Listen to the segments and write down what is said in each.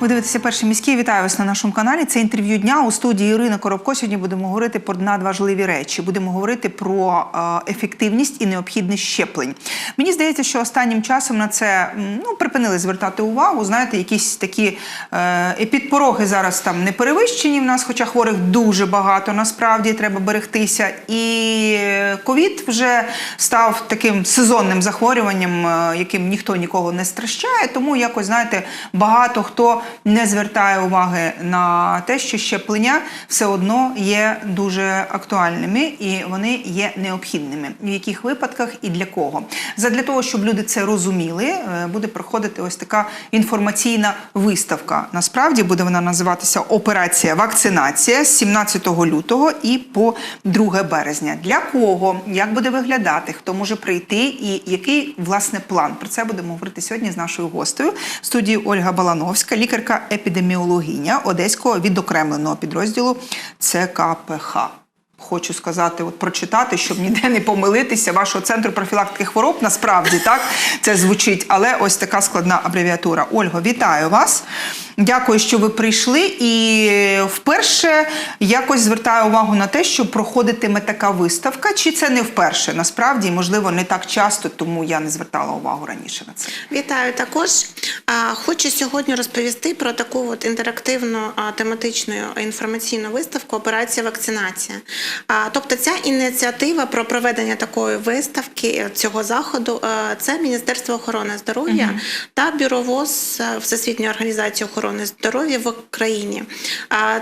Ви дивитеся перший міський. Вітаю вас на нашому каналі. Це інтерв'ю дня у студії Ірина Коробко. Сьогодні будемо говорити про надважливі речі. Будемо говорити про е, ефективність і необхідність щеплень. Мені здається, що останнім часом на це ну припинили звертати увагу. Знаєте, якісь такі е, підпороги зараз там не перевищені в нас, хоча хворих дуже багато. Насправді треба берегтися. І ковід вже став таким сезонним захворюванням, е, яким ніхто нікого не стращає. Тому якось знаєте, багато хто не звертає уваги на те, що щеплення все одно є дуже актуальними і вони є необхідними. В яких випадках і для кого? Задля того, щоб люди це розуміли, е, буде проходити ось така інформаційна виставка. Насправді буде вона називатися Операція вакцинація з 17 лютого і по 2 березня. Для кого, як буде виглядати, хто може прийти і який власне план? Про це будемо говорити сьогодні з нашою гостею в студії Ольга Балановська, лікарка-епідеміологиня Одеського відокремленого підрозділу ЦКПХ. Хочу сказати, от прочитати, щоб ніде не помилитися вашого центру профілактики хвороб. Насправді так це звучить, але ось така складна абревіатура. Ольго, вітаю вас. Дякую, що ви прийшли. І вперше якось звертаю увагу на те, що проходитиме така виставка. Чи це не вперше? Насправді, можливо, не так часто, тому я не звертала увагу раніше на це. Вітаю також. Хочу сьогодні розповісти про таку от інтерактивну тематичну інформаційну виставку Операція вакцинація. Тобто ця ініціатива про проведення такої виставки е, цього заходу е, це Міністерство охорони здоров'я та Бюро ВОЗ е, Всесвітньої організації охорони здоров'я в Україні.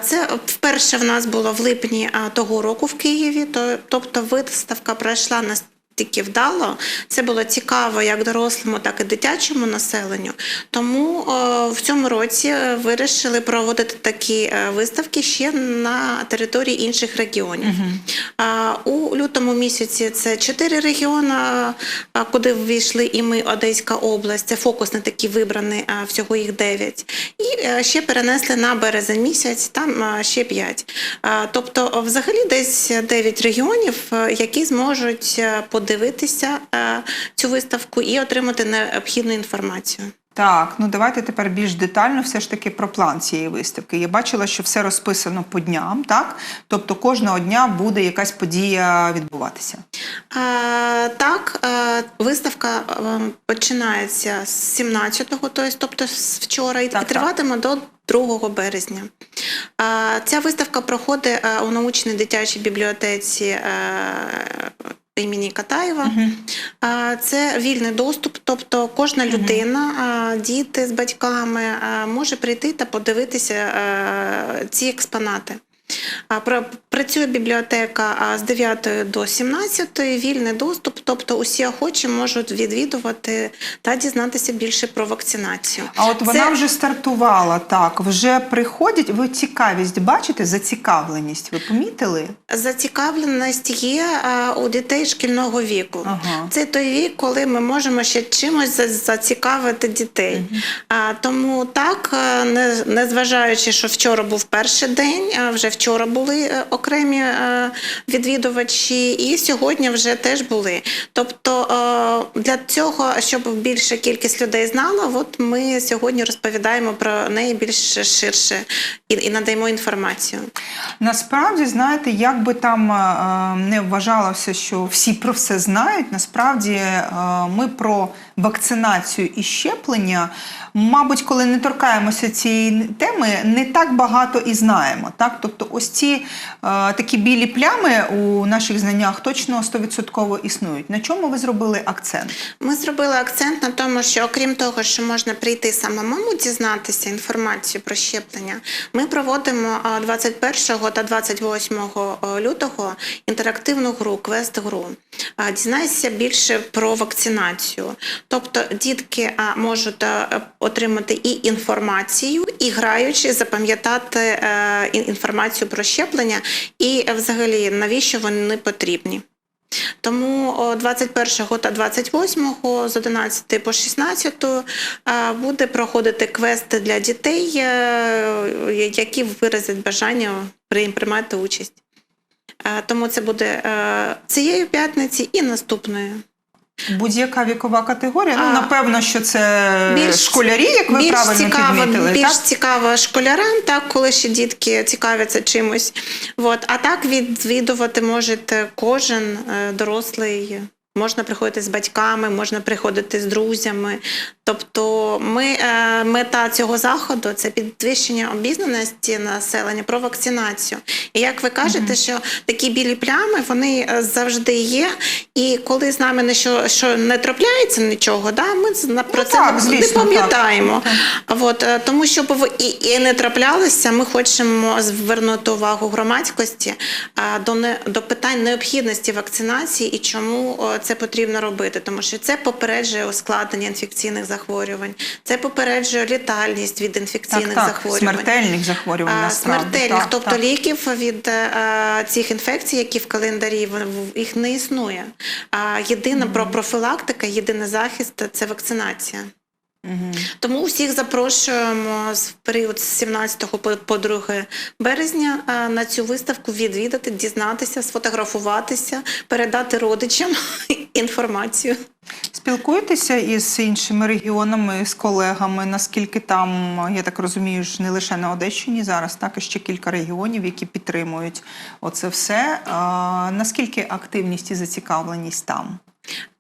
Це вперше в нас було в липні того року в Києві. Тобто виставка пройшла на тільки вдало. Це було цікаво як дорослому, так і дитячому населенню. Тому е, в цьому році вирішили проводити такі е, виставки ще на території інших регіонів. А, У лютому місяці це чотири регіони, куди ввійшли і ми, Одеська область. Це фокусний такий вибраний, а всього їх дев'ять. І е, ще перенесли на березень місяць, там ще п'ять. Тобто, взагалі, десь 9 регіонів, які зможуть е, подивитися е, цю виставку і отримати необхідну інформацію. Так, ну давайте тепер більш детально все ж таки про план цієї виставки. Я бачила, що все розписано по дням, так? Тобто кожного дня буде якась подія відбуватися. Е, Так, е, виставка е, починається з 17-го, тобто- з вчора, і Так, триватиме до 2 березня. Е, Ця виставка проходить е, у научній дитячій бібліотеці е, імені Катаєва. Е, Це вільний доступ, тобто кожна людина, е, діти з батьками може прийти та подивитися ці експонати. А, про- Працює бібліотека з 9 до 17, вільний доступ, тобто усі охочі можуть відвідувати та дізнатися більше про вакцинацію. А от вона Це- вже стартувала, так, вже приходять. Ви цікавість бачите, зацікавленість, ви помітили? Зацікавленість є у дітей шкільного віку. Ага. Це той вік, коли ми можемо ще чимось зацікавити дітей. А, тому так, е, не- незважаючи, що вчора був перший день, а вже вчора були е, окремі е, відвідувачі, і сьогодні вже теж були. Тобто е, для цього, щоб більша кількість людей знала, от ми сьогодні розповідаємо про неї більш ширше і, і надаємо інформацію. Насправді, знаєте, як би там е, не вважалося, що всі про все знають, насправді е, ми про вакцинацію і щеплення, мабуть, коли не торкаємося цієї теми, не так багато і знаємо. Так? Тобто, ось ці е, такі білі плями у наших знаннях точно 100% існують. На чому ви зробили акцент? Ми зробили акцент на тому, що окрім того, що можна прийти самому дізнатися інформацію про щеплення, ми проводимо а, 21 та 28 лютого інтерактивну гру, квест-гру. А, Дізнайся більше про вакцинацію. Тобто дітки можуть отримати і інформацію, і граючи запам'ятати е, інформацію про щеплення, і е, взагалі навіщо вони потрібні. Тому о, 21 та 28 з 11 по 16 е, буде проходити квести для дітей, е, які виразять бажання приймати участь. Тому це буде е, цієї п'ятниці і наступної. Будь-яка вікова категорія. Ну, напевно, що це більш- школярі, як ви більш правильно цікаво, підмітили. більш так? цікаво школярам, так, коли ще дітки цікавляться чимось. От. А так відвідувати може кожен е, дорослий. Можна приходити з батьками, можна приходити з друзями. Тобто, ми, е, мета цього заходу це підвищення обізнаності населення про вакцинацію. І як ви кажете, що такі білі плями вони е, завжди є. І коли з нами не що, що не трапляється нічого, да, ми про Ну, це так, не, звісно, не пам'ятаємо. Так. От, е, тому що і, і не траплялися, ми хочемо звернути увагу громадськості до, не, до питань необхідності вакцинації і чому це потрібно робити. Тому що це попереджує ускладнення інфекційних захворювань, це попереджує літальність від інфекційних так, захворювань. смертельних захворювань насправді. Смертельних, так, тобто так. ліків від а, цих інфекцій, які в календарі їх не існує. А єдина про профілактика, єдиний захист це вакцинація. Мгм. Тому усіх запрошуємо в період з 17 по, по 2 березня е, на цю виставку відвідати, дізнатися, сфотографуватися, передати родичам інформацію. Спілкуєтеся із іншими регіонами, з колегами, наскільки там, я так розумію, ж не лише на Одещині зараз, так і ще кілька регіонів, які підтримують оце все. А, наскільки активність і зацікавленість там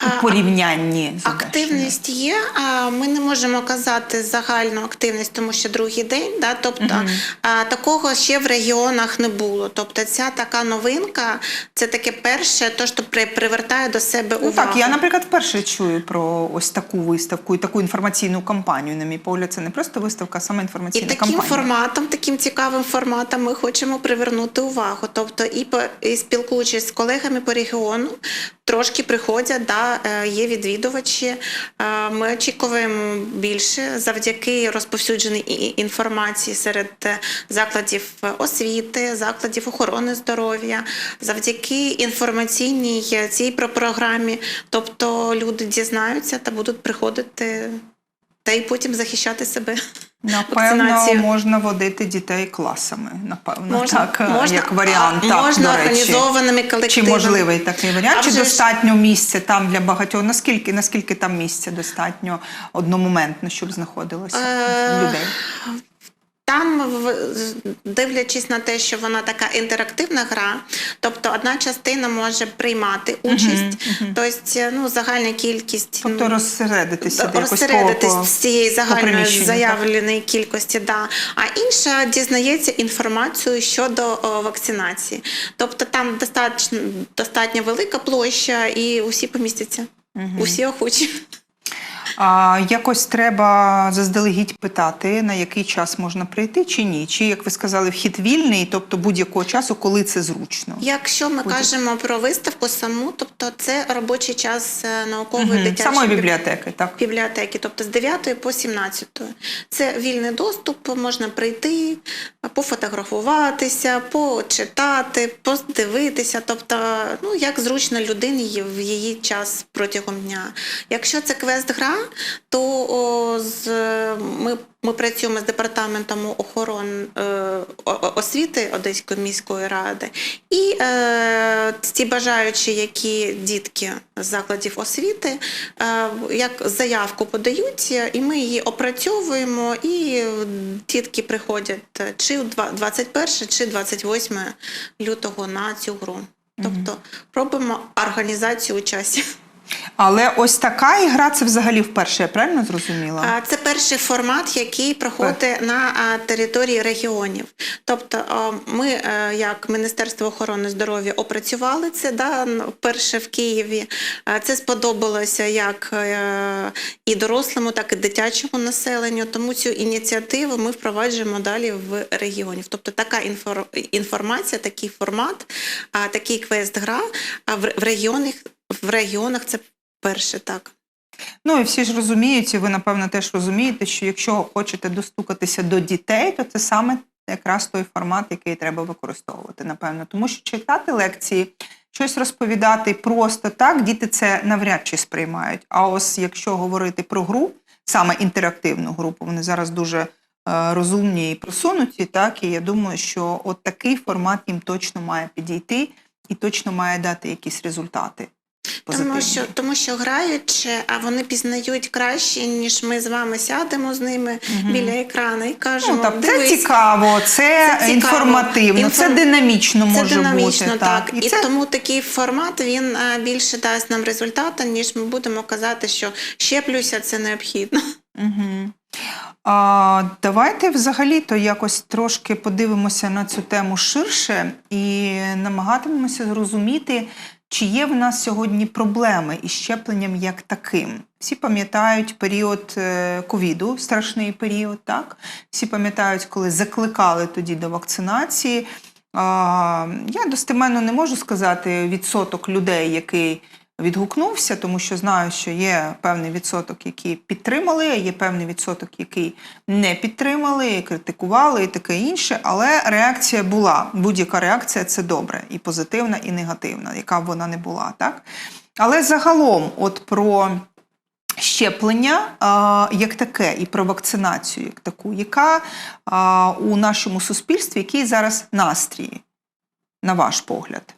у порівнянні Активність є, а ми не можемо казати загальну активність, тому що другий день, да, тобто а, такого ще в регіонах не було. Тобто ця така новинка, це таке перше, то що привертає до себе Ну увагу. так, я, наприклад, вперше чую про ось таку виставку і таку інформаційну кампанію. На мій погляд, це не просто виставка, а саме І таким кампанія. форматом, таким цікавим форматом ми хочемо привернути увагу. Тобто, і по і спілкуючись з колегами по регіону, трошки приходять, да, е, є відвідувачі. Е, Ми очікуємо більше завдяки розповсюдженій інформації серед е, закладів освіти, закладів охорони здоров'я, завдяки інформаційній цій про- програмі. Тобто люди дізнаються та будуть приходити. Та й потім захищати себе. Напевно, можна водити дітей класами. Напевно, Можна, так е, можна, як варіант. а, так, можна до речі. організованими Чи можливий такий варіант? А Чи достатньо ж- місця там для багатьох? Наскільки наскільки там місця достатньо одномоментно, щоб знаходилося Е, людей? Там, дивлячись на те, що вона така інтерактивна гра, тобто одна частина може приймати участь, тобто ну, загальна кількість Тобто ну, розсередитися розсередитись з цієї загальної заявленої кількості, да. а інша дізнається інформацію щодо о, вакцинації. Тобто там достатньо, достатньо велика площа і усі помістяться, усі охочі. А якось треба заздалегідь питати, на який час можна прийти чи ні? Чи, як ви сказали, вхід вільний, тобто будь-якого часу, коли це зручно? Якщо ми кажемо про виставку саму, тобто це робочий час е, наукової Мгм. дитячої Самої бібліотеки, так. бібліотеки, тобто з 9 по 17. Це вільний доступ, можна прийти, пофотографуватися, почитати, подивитися, тобто, ну як зручно людині в її час протягом дня. Якщо це квест-гра, то о, з, ми, ми працюємо з департаментом охорон е, освіти Одеської міської ради, і е, ті бажаючі, які дітки з закладів освіти, е, як заявку подають, і ми її опрацьовуємо, і дітки приходять чи у два- 21 чи 28 лютого на цю гру. Тобто робимо організацію у часі. Але ось така ігра це взагалі вперше, я правильно зрозуміла? Це перший формат, який проходить на території регіонів. Тобто, ми, е, як Міністерство охорони здоров'я, опрацювали це да, вперше в Києві. Це сподобалося як е, і дорослому, так і дитячому населенню. Тому цю ініціативу ми впроваджуємо далі в регіонів. Тобто така інфор- інформація, такий формат, такий квест-гра в регіонах, в регіонах це перше так. Ну і всі ж розуміють, і ви напевно теж розумієте, що якщо хочете достукатися до дітей, то це саме якраз той формат, який треба використовувати, напевно. Тому що читати лекції, щось розповідати просто так, діти це навряд чи сприймають. А ось якщо говорити про гру, саме інтерактивну групу, вони зараз дуже е, розумні і просунуті, так і я думаю, що от такий формат їм точно має підійти і точно має дати якісь результати. Позитивні? Тому що, тому що граючи, а вони пізнають краще, ніж ми з вами сядемо з ними біля екрану і кажемо, Ну, так, це цікаво, це, Це цікаво. інформативно, це Інформ- динамічно Це може динамічно, бути. так. І, І, це тому такий формат він е, більше дасть нам результату, ніж ми будемо казати, що щеплюся, це необхідно. Угу. А, давайте взагалі-то якось трошки подивимося на цю тему ширше і намагатимемося зрозуміти, чи є в нас сьогодні проблеми із щепленням як таким. Всі пам'ятають період е, ковіду, страшний період, так? Всі пам'ятають, коли закликали тоді до вакцинації. Я достеменно не можу сказати відсоток людей, який відгукнувся, тому що знаю, що є певний відсоток, які підтримали, є певний відсоток, який не підтримали, критикували і таке інше. Але реакція була. Будь-яка реакція це добре, і позитивна, і негативна, яка б вона не була. Так? Але загалом, от про щеплення а, як таке, і про вакцинацію як таку, яка а, у нашому суспільстві, який зараз настрій, на ваш погляд?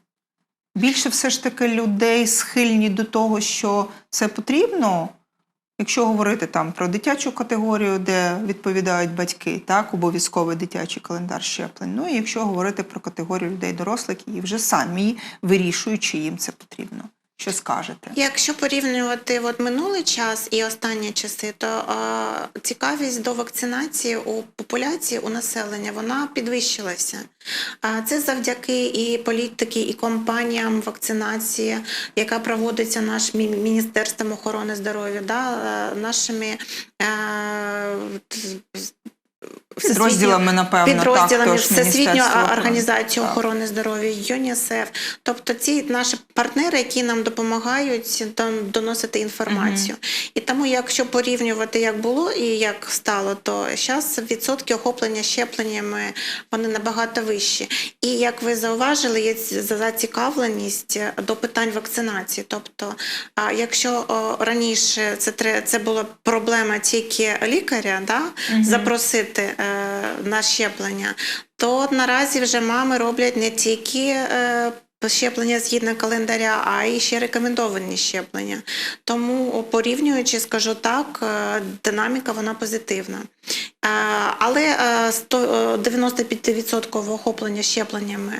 Більше все ж таки людей схильні до того, що це потрібно. Якщо говорити там про дитячу категорію, де відповідають батьки, так, обов'язковий дитячий календар щеплень. Ну і якщо говорити про категорію людей дорослих, які вже самі вирішують, чи їм це потрібно. Що скажете? Якщо порівнювати от минулий час і останні часи, то е, цікавість до вакцинації у популяції у населення вона підвищилася. А це завдяки і політики, і компаніям вакцинації, яка проводиться нашим міністерством охорони здоров'я, да, е, нашими е, Підрозділами, напевно, підрозділами так, Всесвітньої організації Так. охорони здоров'я, ЮНІСЕФ. Тобто ці наші партнери, які нам допомагають там доносити інформацію. І тому, якщо порівнювати, як було і як стало, то зараз відсотки охоплення щепленнями вони набагато вищі. І як ви зауважили, є зацікавленість до питань вакцинації. Тобто, а якщо раніше це це була проблема тільки лікаря, да, запросити е, на щеплення, то наразі вже мами роблять не тільки е, щеплення згідно календаря, а й ще рекомендовані щеплення. Тому порівнюючи, скажу так, е, динаміка вона позитивна. Е, Але е, сто- е, 95% охоплення щепленнями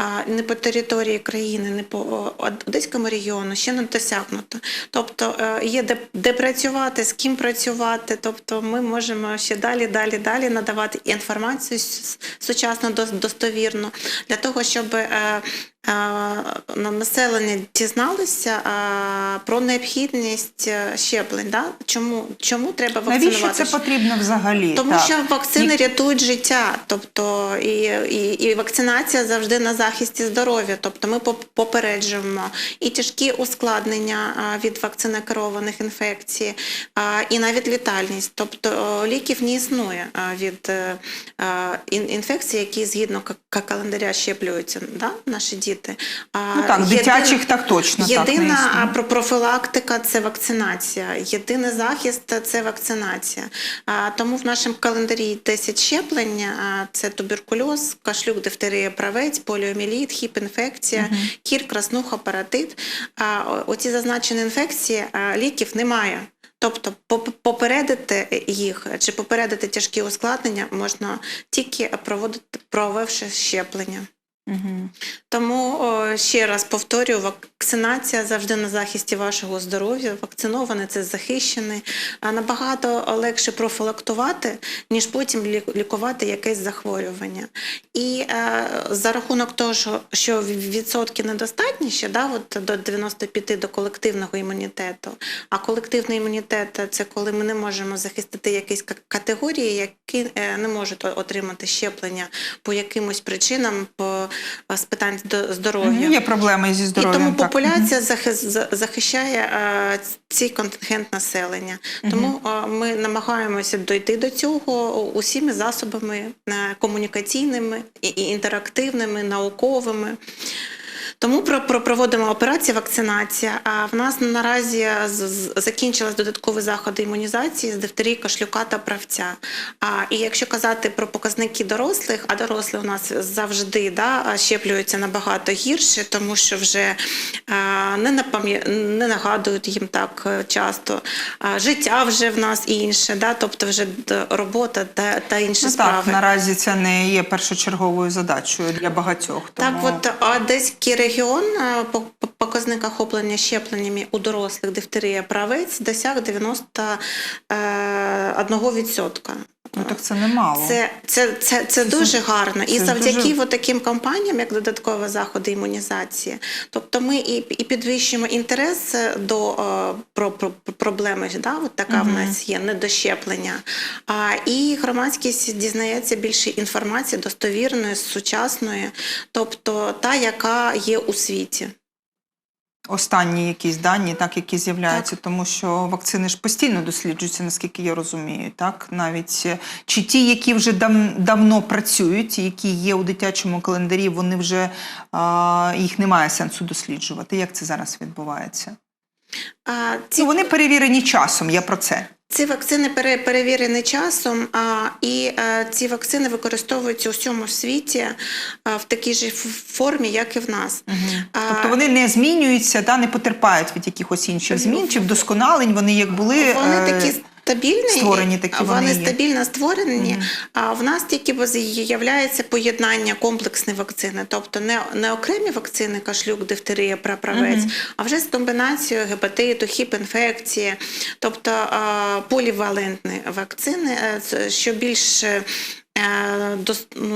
е, не по території країни, не по Одеському регіону ще не досягнуто. Тобто е, є де, де працювати, з ким працювати. Тобто ми можемо ще далі, далі, далі надавати інформацію сучасно дос- достовірну для того, щоб е, е, на- населення дізналося е, про необхідність е, щеплень. Да? Чому, чому треба вакцинувати? Навіщо це потрібно взагалі? Тому Так. що вакцини рятують життя, тобто і, і, і вакцинація завжди на захисті здоров'я. Тобто ми попереджуємо і тяжкі ускладнення від вакцинокерованих інфекцій, і навіть літальність. Тобто ліків не існує від е, інфекцій, які згідно календаря щеплюються, да? наші діти. Ну так, єдине- дитячих так точно. так, не Єдина існує. профілактика це вакцинація. Єдиний захист це вакцинація. Тому в нашому календарі 10 щеплень: це туберкульоз, кашлюк, дифтерія, правець, поліоміліт, хіп-інфекція, кір, краснуха, паратит. А, Оці зазначені інфекції ліків немає. Тобто попередити їх чи попередити тяжкі ускладнення можна тільки проводити провівши щеплення. Мгм. Тому ще раз повторюю, вакцинація завжди на захисті вашого здоров'я. Вакцинований це захищений. А набагато легше профілактувати, ніж потім лікувати якесь захворювання. І е, за рахунок того, що, відсотки недостатні ще, да, от до 95 до колективного імунітету. А колективний імунітет це коли ми не можемо захистити якісь категорії, які е, не можуть отримати щеплення по якимось причинам, по е, з питань до здоров'я. Є проблеми зі І здоров'ям. тому так. Популяція захи- за- захищає цей контингент населення. Тому ми намагаємося дойти до цього усіми засобами е, комунікаційними, інтерактивними, науковими. Тому про, про проводимо операцію вакцинація. А в нас наразі закінчились додаткові заходи імунізації з дифтерії, кашлюка та правця. А і якщо казати про показники дорослих, а дорослі у нас завжди да, щеплюються набагато гірше, тому що вже а, а, не, напам'я... не нагадують їм так е, часто. А, Життя вже в нас інше, да? тобто вже робота та, та інші Ну, справи. так, наразі це не є першочерговою задачою для багатьох. Тому... Так, от Одеський регіон е, по по показник охоплення щепленнями у дорослих дифтерія правець досяг 91%. Ну, так це немало. Це, це, це, це дуже гарно. І це завдяки дуже- таким кампаніям, як додаткові заходи імунізації, тобто ми і, і підвищуємо інтерес до е, про, про, про проблеми, да, от така в нас є недощеплення. А, і громадськість дізнається більше інформації достовірної, сучасної, тобто та, яка є у світі. Останні якісь дані, так, які з'являються, тому що вакцини ж постійно досліджуються, наскільки я розумію. Так? Навіть е, чи ті, які вже дав, давно працюють, які є у дитячому календарі, вони вже а, їх немає сенсу досліджувати. Як це зараз відбувається? А, ці Ну, вони перевірені часом, я про це. Ці вакцини пере- перевірені часом, і е, ці вакцини використовуються у всьому світі в такій же формі, як і в нас. Тобто вони не змінюються, та, не потерпають від якихось інших змін чи вдосконалень, вони як були. Вони е, такі стабільні, створені такі вони, вони стабільно створені. А в нас тільки з'являється поєднання комплексної вакцини, тобто не, не окремі вакцини, кашлюк, дифтерія, праправець, а вже з комбінацією гепатиту, хіп-інфекції, тобто полівалентні вакцини, е, що більш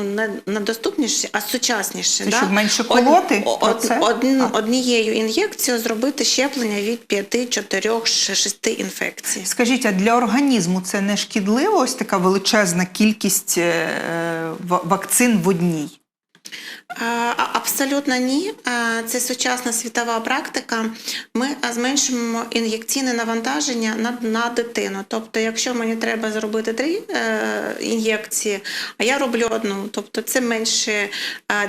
не, не доступніші, а сучасніші. Це щоб менше колоти? Од- од- од- однією ін'єкцією зробити щеплення від 5, 4, 6 інфекцій. Скажіть, а для організму це не шкідливо? Ось така величезна кількість е, ва- вакцин в одній. Абсолютно ні. Це сучасна світова практика. Ми зменшуємо ін'єкційне навантаження на, на дитину. Тобто, якщо мені треба зробити три е, ін'єкції, а я роблю одну. Тобто це менше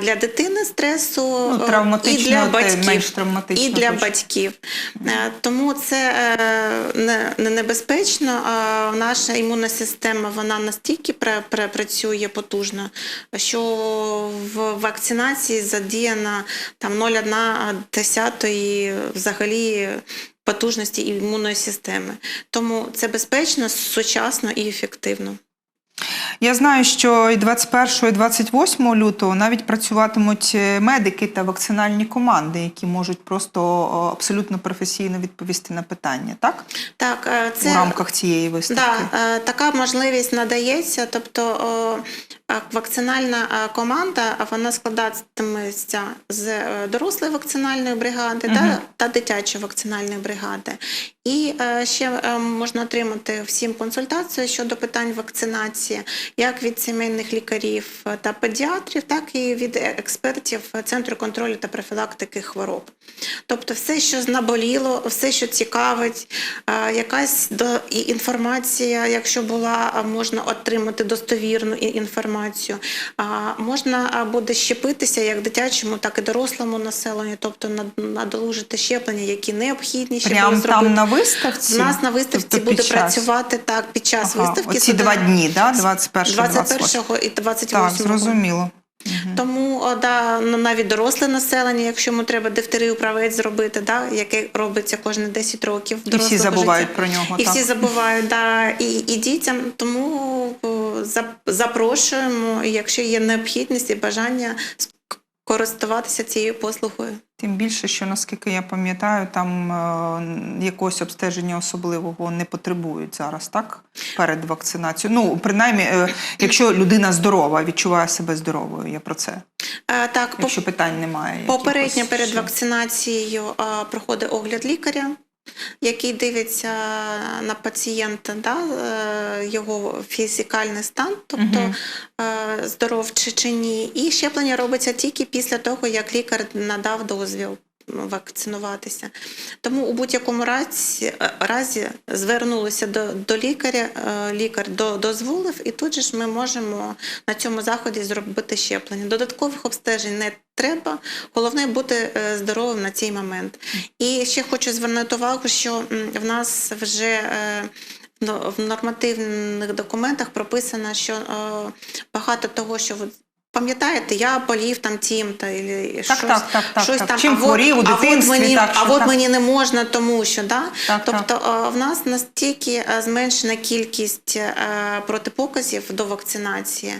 для дитини стресу Ну, е, і для батьків. менш травматично, і для точно. батьків. Е, Тому це не, не небезпечно. Наша імунна система вона настільки пра- пра- працює потужно, що в вакцинації задіяна там 0,1 взагалі потужності імунної системи. Тому це безпечно, сучасно і ефективно. Я знаю, що і 21, і 28 лютого навіть працюватимуть е, медики та вакцинальні команди, які можуть просто абсолютно професійно відповісти на питання, так? Так, е, це У рамках цієї виставки. Да, е, така можливість надається. Тобто вакцинальна е, команда вона складатиметься з е, дорослої вакцинальної бригади та, та дитячої вакцинальної бригади. І е, ще е, можна отримати всім консультацію щодо питань вакцинації, як від сімейних лікарів та педіатрів, так і від експертів Центру контролю та профілактики хвороб. Тобто, все, що наболіло, все, що цікавить, е, якась інформація, якщо була, можна отримати достовірну і- інформацію. А, Можна буде щепитися як дитячому, так і дорослому населенню, тобто надолужити щеплення, які необхідні, Прямо там на виставці? У нас на виставці Тобто буде працювати так під час Ага, виставки. Оці два дні, да? 21-го 21 і 28-го. Так, зрозуміло. Тому да, навіть доросле населення, якщо йому треба дифтерію правець зробити, да, яке робиться кожні 10 років. І всі забувають життя. про нього. І так. всі забувають, да, і, і дітям. Тому запрошуємо, якщо є необхідність і бажання користуватися цією послугою. Тим більше, що наскільки я пам'ятаю, там е, якогось обстеження особливого не потребують зараз, так? Перед вакцинацією. Ну, принаймні, е, якщо людина здорова, відчуває себе здоровою, я про це. Е, так, по- Якщо питань немає. Попередньо перед вакцинацією е, проходить огляд лікаря, який дивиться на пацієнта, да, е, його фізикальний стан, тобто е, здоров чи, чи ні. І щеплення робиться тільки після того, як лікар надав дозвіл вакцинуватися. Тому у будь-якому разі, разі звернулися до, до лікаря, е, лікар до, дозволив, і тут же ж ми можемо на цьому заході зробити щеплення. Додаткових обстежень не треба. Головне бути е, здоровим на цей момент. І ще хочу звернути увагу, що в нас вже е, в нормативних документах прописано, що е, багато того, що Пам'ятаєте, я болів там Так, щось, так, так, так, щось так. там. Чим а хворів у а от дитинстві, мені, так, а от так. мені не можна, тому що да. Так, тобто е, в нас настільки е, зменшена кількість е, протипоказів до вакцинації,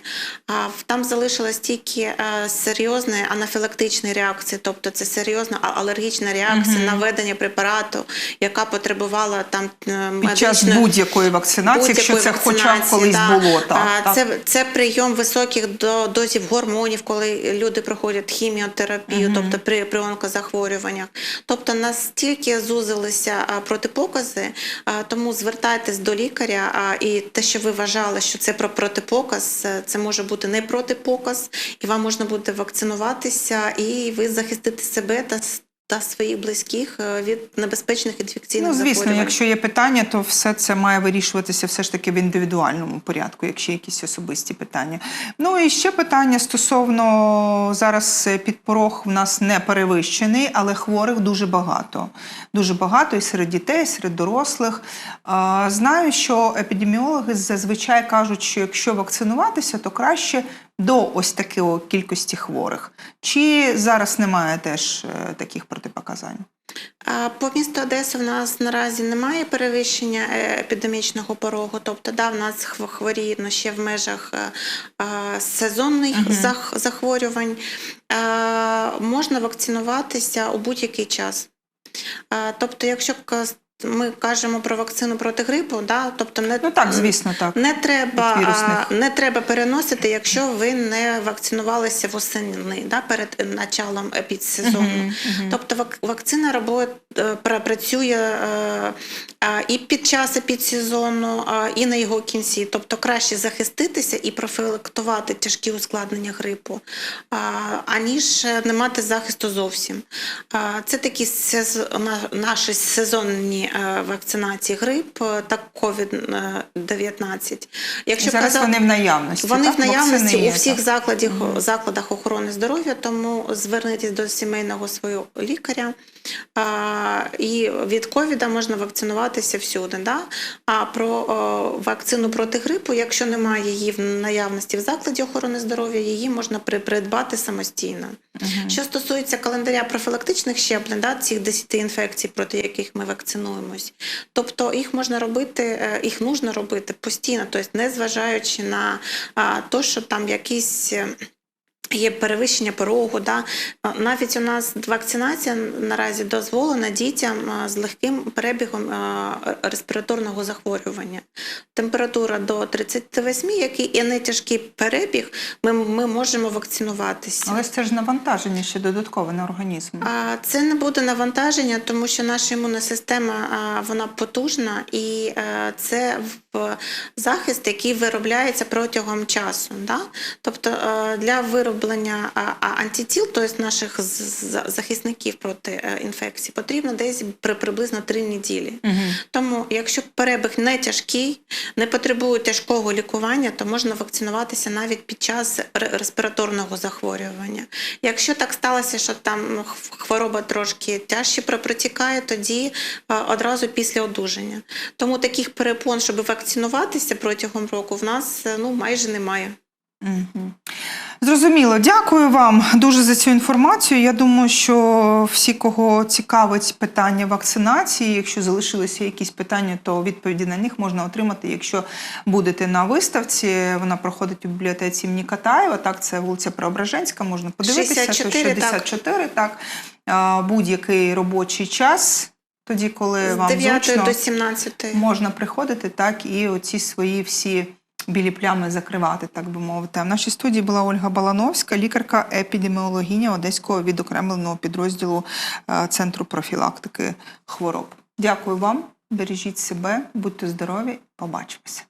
а там залишилась тільки серйозна анафілактична реакція, тобто це серйозна алергічна реакція на введення препарату, яка потребувала там е, Під час будь-якої вакцинації, якщо це хоча б колись да. було. Так, А, так. Це, прийом високих до- дозів гормонів, коли люди проходять хіміотерапію, тобто при, при онкозахворюваннях. Тобто настільки зузилися протипокази, а, тому звертайтесь до лікаря. І те, що ви вважали, що це про протипоказ, е, це може бути не протипоказ, і вам можна буде вакцинуватися, і ви захистите себе та та своїх близьких е, від небезпечних інфекційних Ну, звісно, захворювань. якщо є питання, то все це має вирішуватися все ж таки в індивідуальному порядку, якщо якісь особисті питання. Ну і ще питання стосовно зараз е, підпорог в нас не перевищений, але хворих дуже багато. Дуже багато і серед дітей, і серед дорослих. Знаю, що епідеміологи зазвичай кажуть, що якщо вакцинуватися, то краще до ось такої кількості хворих. Чи зараз немає теж е, таких протипоказань? По місту Одеси в нас наразі немає перевищення е, епідемічного порогу. Тобто, да, в нас хв- хворіє ну, ще в межах е, е, сезонних зах- захворювань. Е, Можна вакцинуватися у будь-який час. Е, Тобто, якщо ми кажемо про вакцину проти грипу, да, тобто не, Ну так, звісно, так. не треба, а, не треба переносити, якщо ви не вакцинувалися восени, да, перед началом епідсезону. Мгм, мгм. Тобто вакцина робот, е, працює е, а, і під час епідсезону, а, і на його кінці. Тобто краще захиститися і профілактувати тяжкі ускладнення грипу, а, аніж е, не мати захисту зовсім. А, Це такі сез- наші сезонні вакцинації грип е, та COVID-19. Якщо Зараз казати- вони в наявності. вони так? в наявності Вакцини у всіх так. закладах, закладах охорони здоров'я, тому звернітесь до сімейного свого лікаря. А, і від ковіда можна вакцинуватися всюди. Да? А про о, вакцину проти грипу, якщо немає її в наявності в закладі охорони здоров'я, її можна при- придбати самостійно. Що стосується календаря профілактичних щеплень, да, цих 10 інфекцій, проти яких ми вакцинуємось, тобто їх можна робити, е, їх нужно робити постійно, тобто не зважаючи на те, що там якісь. Є перевищення порогу. Да? Навіть у нас вакцинація наразі дозволена дітям з легким перебігом респіраторного захворювання. Температура до 38, який і не тяжкий перебіг, ми, ми можемо вакцинуватися. Але ж це ж навантаження ще додаткове на організм. А, Це не буде навантаження, тому що наша імунна система вона потужна і е, це захист, який виробляється протягом часу. Да? Тобто е, для вироблення антитіл, тобто наших захисників проти е, інфекції, потрібно десь при приблизно 3 неділі. Тому, якщо перебіг не тяжкий, не потребує тяжкого лікування, то можна вакцинуватися навіть під час ре- респіраторного захворювання. Якщо так сталося, що там хвороба трошки тяжче протікає, тоді е, одразу після одужання. Тому таких перепон, щоб вакцинуватися протягом року, в нас е, ну майже немає. Мгм. Зрозуміло, дякую вам дуже за цю інформацію. Я думаю, що всі, кого цікавить питання вакцинації, якщо залишилися якісь питання, то відповіді на них можна отримати, якщо будете на виставці. Вона проходить у бібліотеці імені Катаєва. Так, це вулиця Преображенська, можна подивитися. 64, то так. 64, так. Будь-який робочий час, тоді, коли З вам 9 зручно до 17. можна приходити, так і оці свої всі білі плями закривати, так би мовити. А в нашій студії була Ольга Балановська, лікарка епідеміологиня Одеського відокремленого підрозділу е, Центру профілактики хвороб. Дякую вам, бережіть себе, будьте здорові, побачимося.